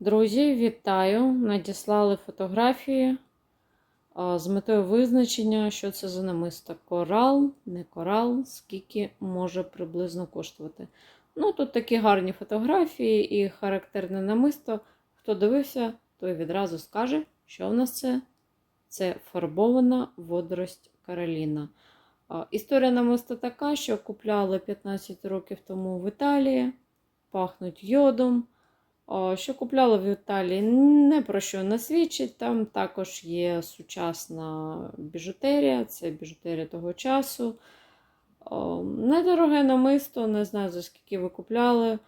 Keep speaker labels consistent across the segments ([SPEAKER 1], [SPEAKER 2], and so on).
[SPEAKER 1] Друзі, вітаю! Надіслали фотографії з метою визначення, що це за намисто. Корал, не корал, скільки може приблизно коштувати. Ну, тут такі гарні фотографії і характерне намисто. Хто дивився, той відразу скаже, що в нас це. Це фарбована водорость Кароліна. Історія намиста така, що купляли 15 років тому в Італії, пахнуть йодом. Що купляла в Італії, не про що не свідчить. Там також є сучасна біжутерія, це біжутерія того часу. Недороге намисто, не знаю за скільки ви купляли.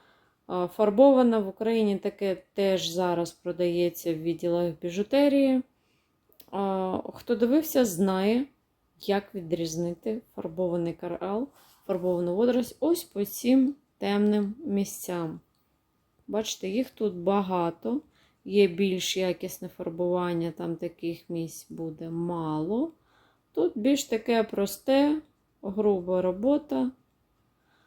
[SPEAKER 1] Фарбована в Україні таке теж зараз продається в відділах біжутерії. Хто дивився, знає, як відрізнити фарбований корал, фарбовану водорость ось по цим темним місцям. Бачите, їх тут багато. Є більш якісне фарбування, там таких місць буде мало. Тут більш таке просте, груба робота.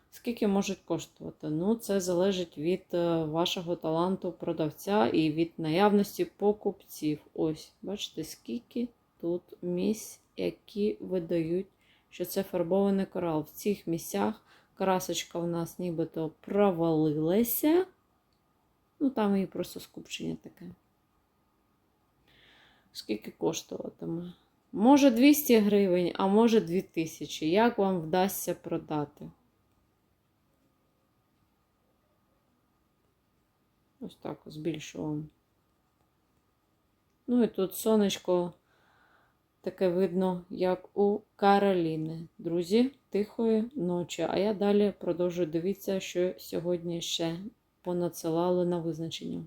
[SPEAKER 1] Скільки можуть коштувати? Ну, це залежить від е, вашого таланту продавця і від наявності покупців. Ось, бачите, скільки тут місць, які видають, що це фарбований корал. В цих місцях красочка у нас нібито провалилася. Ну, там і просто скупчення таке. Скільки коштуватиме? Може 200 гривень, а може 2000. Як вам вдасться продати? Ось так збільшуємо. Ну і тут сонечко таке видно, як у Кароліни. Друзі, тихої ночі. А я далі продовжую дивитися, що сьогодні ще понадсилали на визначення.